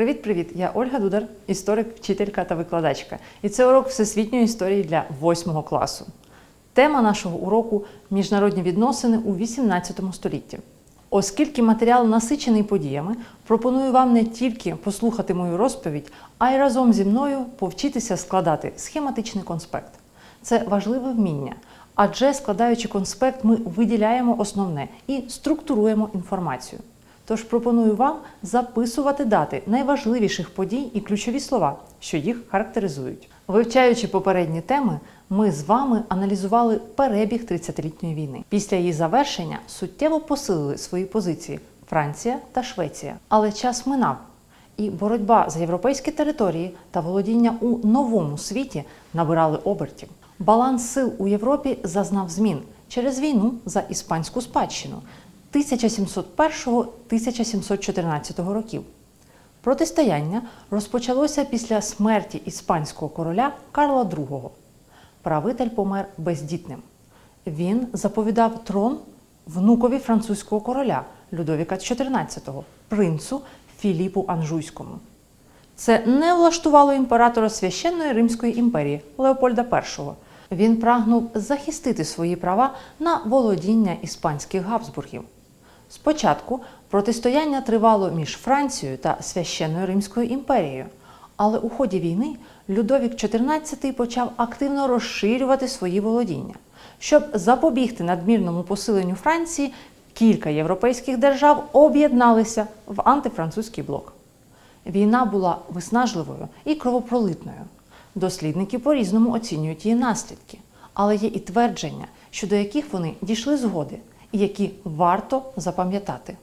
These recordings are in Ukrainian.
Привіт-привіт! Я Ольга Дудар, історик, вчителька та викладачка. І це урок всесвітньої історії для 8 класу. Тема нашого уроку міжнародні відносини у 18 столітті. Оскільки матеріал насичений подіями, пропоную вам не тільки послухати мою розповідь, а й разом зі мною повчитися складати схематичний конспект. Це важливе вміння, адже складаючи конспект, ми виділяємо основне і структуруємо інформацію. Тож пропоную вам записувати дати найважливіших подій і ключові слова, що їх характеризують. Вивчаючи попередні теми, ми з вами аналізували перебіг 30-літньої війни. Після її завершення суттєво посилили свої позиції Франція та Швеція. Але час минав, і боротьба за європейські території та володіння у новому світі набирали обертів. Баланс сил у Європі зазнав змін через війну за іспанську спадщину 1701-1714 років. Протистояння розпочалося після смерті іспанського короля Карла II. Правитель помер бездітним. Він заповідав трон внукові французького короля Людовіка XIV, принцу Філіпу Анжуйському. Це не влаштувало імператора священної Римської імперії Леопольда І. Він прагнув захистити свої права на володіння іспанських Габсбургів. Спочатку протистояння тривало між Францією та священною Римською імперією, але у ході війни Людовік XIV почав активно розширювати свої володіння. Щоб запобігти надмірному посиленню Франції, кілька європейських держав об'єдналися в антифранцузький блок. Війна була виснажливою і кровопролитною. Дослідники по-різному оцінюють її наслідки, але є і твердження, щодо яких вони дійшли згоди, які варто запам'ятати.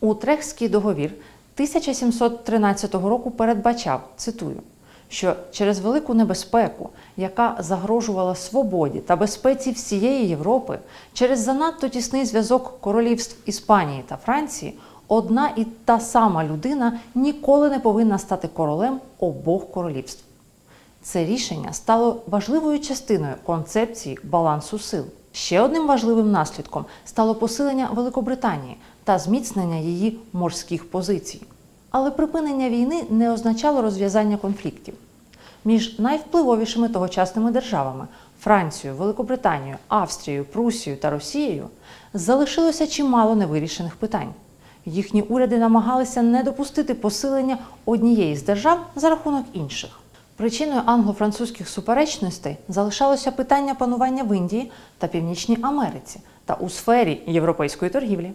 Утрехтський договір 1713 року передбачав, цитую, що через велику небезпеку, яка загрожувала свободі та безпеці всієї Європи, через занадто тісний зв'язок королівств Іспанії та Франції, одна і та сама людина ніколи не повинна стати королем обох королівств. Це рішення стало важливою частиною концепції балансу сил. Ще одним важливим наслідком стало посилення Великобританії та зміцнення її морських позицій. Але припинення війни не означало розв'язання конфліктів. Між найвпливовішими тогочасними державами Францією, Великобританією, Австрією, Прусією та Росією залишилося чимало невирішених питань. Їхні уряди намагалися не допустити посилення однієї з держав за рахунок інших. Причиною англо-французьких суперечностей залишалося питання панування в Індії та Північній Америці та у сфері європейської торгівлі.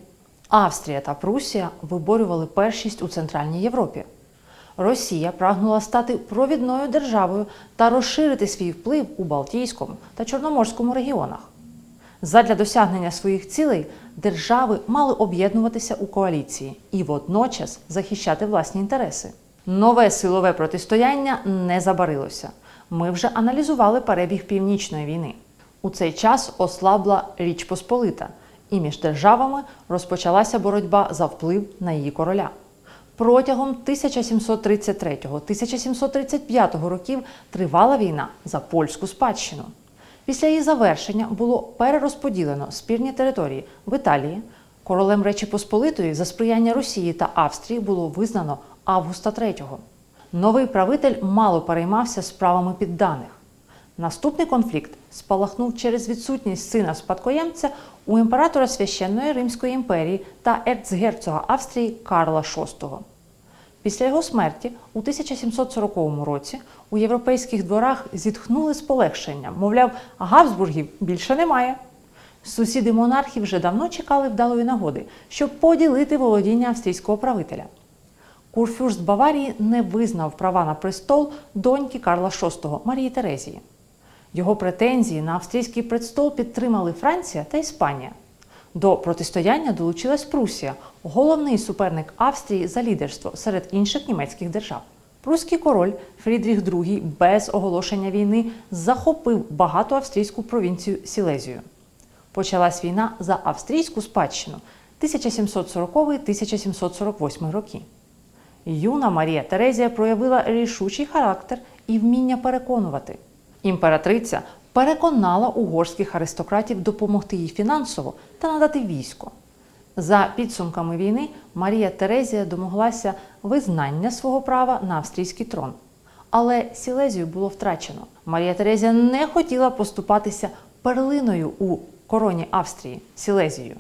Австрія та Прусія виборювали першість у Центральній Європі. Росія прагнула стати провідною державою та розширити свій вплив у Балтійському та Чорноморському регіонах. Задля досягнення своїх цілей держави мали об'єднуватися у коаліції і водночас захищати власні інтереси. Нове силове протистояння не забарилося. Ми вже аналізували перебіг північної війни. У цей час ослабла Річ Посполита, і між державами розпочалася боротьба за вплив на її короля. Протягом 1733-1735 років тривала війна за польську спадщину. Після її завершення було перерозподілено спірні території в Італії. Королем Речі Посполитої за сприяння Росії та Австрії було визнано Августа III. Новий правитель мало переймався справами підданих. Наступний конфлікт спалахнув через відсутність сина спадкоємця у імператора священної Римської імперії та ерцгерцога Австрії Карла VI. Після його смерті у 1740 році у європейських дворах зітхнули з полегшенням, мовляв, Габсбургів більше немає. Сусіди монархів вже давно чекали вдалої нагоди, щоб поділити володіння австрійського правителя. Курфюрст Баварії не визнав права на престол доньки Карла VI Марії Терезії. Його претензії на австрійський престол підтримали Франція та Іспанія. До протистояння долучилась Прусія, головний суперник Австрії за лідерство серед інших німецьких держав. Пруський король Фрідріх II без оголошення війни захопив багату австрійську провінцію Сілезію. Почалась війна за австрійську спадщину 1740-1748 роки. Юна Марія Терезія проявила рішучий характер і вміння переконувати. Імператриця переконала угорських аристократів допомогти їй фінансово та надати військо. За підсумками війни Марія Терезія домоглася визнання свого права на австрійський трон. Але Сілезію було втрачено. Марія Терезія не хотіла поступатися перлиною у короні Австрії Сілезію.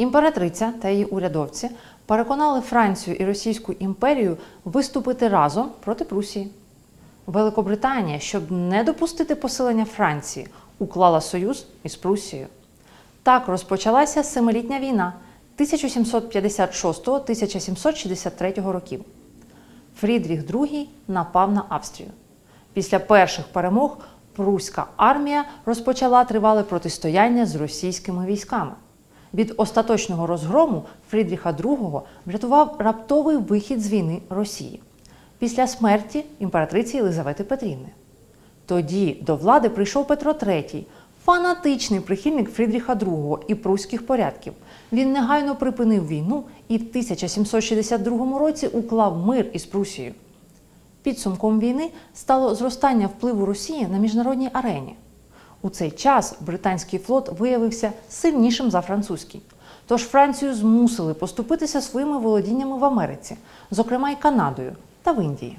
Імператриця та її урядовці переконали Францію і Російську імперію виступити разом проти Прусії. Великобританія, щоб не допустити посилення Франції, уклала союз із Прусією. Так розпочалася Семилітня війна 1756-1763 років. Фрідріх II напав на Австрію. Після перших перемог пруська армія розпочала тривале протистояння з російськими військами. Від остаточного розгрому Фрідріха II врятував раптовий вихід з війни Росії після смерті імператриці Єлизавети Петрівни. Тоді до влади прийшов Петро III, фанатичний прихильник Фрідріха II і пруських порядків. Він негайно припинив війну і в 1762 році уклав мир із Прусією. Підсумком війни стало зростання впливу Росії на міжнародній арені. У цей час британський флот виявився сильнішим за французький. Тож Францію змусили поступитися своїми володіннями в Америці, зокрема й Канадою та в Індії.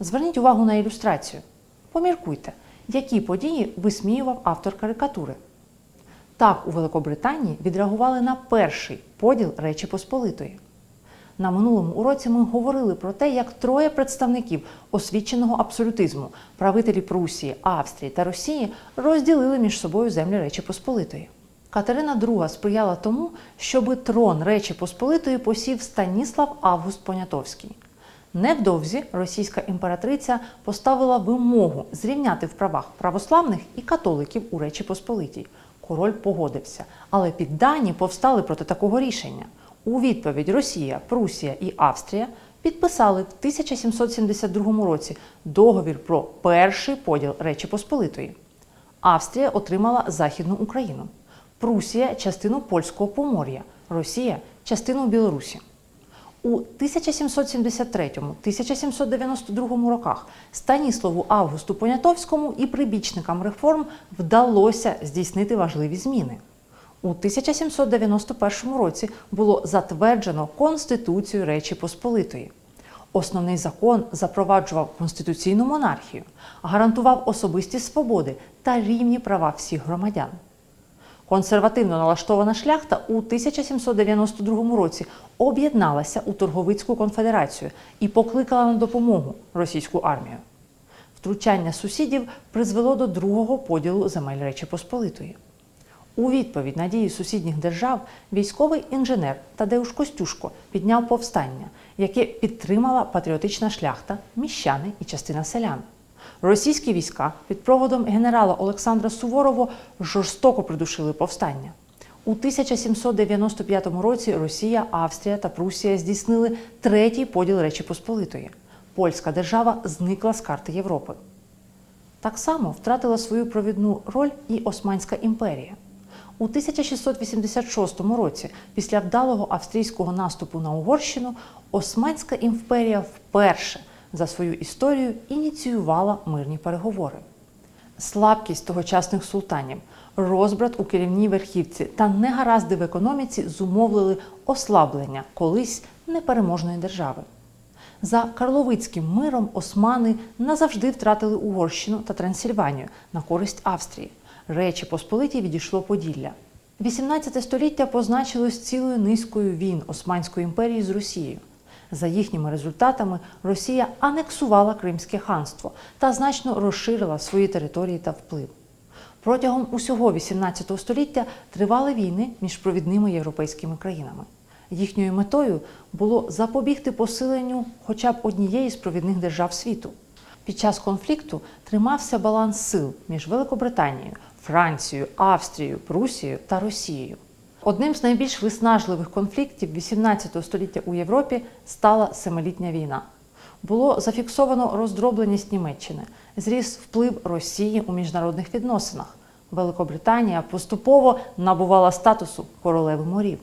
Зверніть увагу на ілюстрацію. Поміркуйте, які події висміював автор карикатури. Так у Великобританії відреагували на перший поділ Речі Посполитої. На минулому уроці ми говорили про те, як троє представників освіченого абсолютизму правителі Прусії, Австрії та Росії розділили між собою землі Речі Посполитої. Катерина II сприяла тому, щоби трон Речі Посполитої посів Станіслав Август Понятовський. Невдовзі російська імператриця поставила вимогу зрівняти в правах православних і католиків у Речі Посполитій. Король погодився, але піддані повстали проти такого рішення. У відповідь Росія, Прусія і Австрія підписали в 1772 році договір про перший поділ Речі Посполитої. Австрія отримала Західну Україну, Прусія частину польського Помор'я, Росія частину Білорусі. У 1773-1792 роках Станіславу Августу Понятовському і прибічникам реформ вдалося здійснити важливі зміни. У 1791 році було затверджено Конституцію Речі Посполитої. Основний закон запроваджував конституційну монархію, гарантував особисті свободи та рівні права всіх громадян. Консервативно налаштована шляхта у 1792 році об'єдналася у торговицьку конфедерацію і покликала на допомогу російську армію. Втручання сусідів призвело до другого поділу земель Речі Посполитої. У відповідь на дії сусідніх держав військовий інженер Тадеуш Костюшко підняв повстання, яке підтримала патріотична шляхта, міщани і частина селян. Російські війська під проводом генерала Олександра Суворова жорстоко придушили повстання. У 1795 році Росія, Австрія та Прусія здійснили третій поділ Речі Посполитої. Польська держава зникла з карти Європи. Так само втратила свою провідну роль і Османська імперія. У 1686 році, після вдалого австрійського наступу на Угорщину, Османська імперія вперше за свою історію ініціювала мирні переговори. Слабкість тогочасних султанів, розбрат у керівній верхівці та негаразди в економіці зумовлили ослаблення колись непереможної держави. За Карловицьким миром османи назавжди втратили Угорщину та Трансильванію на користь Австрії. Речі Посполиті відійшло Поділля. 18 століття позначилось цілою низкою війн Османської імперії з Росією. За їхніми результатами Росія анексувала Кримське ханство та значно розширила свої території та вплив. Протягом усього XVIII століття тривали війни між провідними європейськими країнами. Їхньою метою було запобігти посиленню хоча б однієї з провідних держав світу. Під час конфлікту тримався баланс сил між Великобританією, Францією, Австрією, Прусією та Росією. Одним з найбільш виснажливих конфліктів XVIII століття у Європі стала Семилітня війна. Було зафіксовано роздробленість Німеччини, зріс вплив Росії у міжнародних відносинах. Великобританія поступово набувала статусу королеви морів.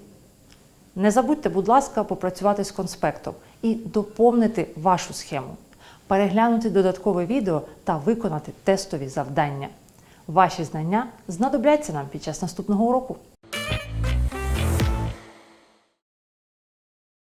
Не забудьте, будь ласка, попрацювати з конспектом і доповнити вашу схему, переглянути додаткове відео та виконати тестові завдання. Ваші знання знадобляться нам під час наступного уроку.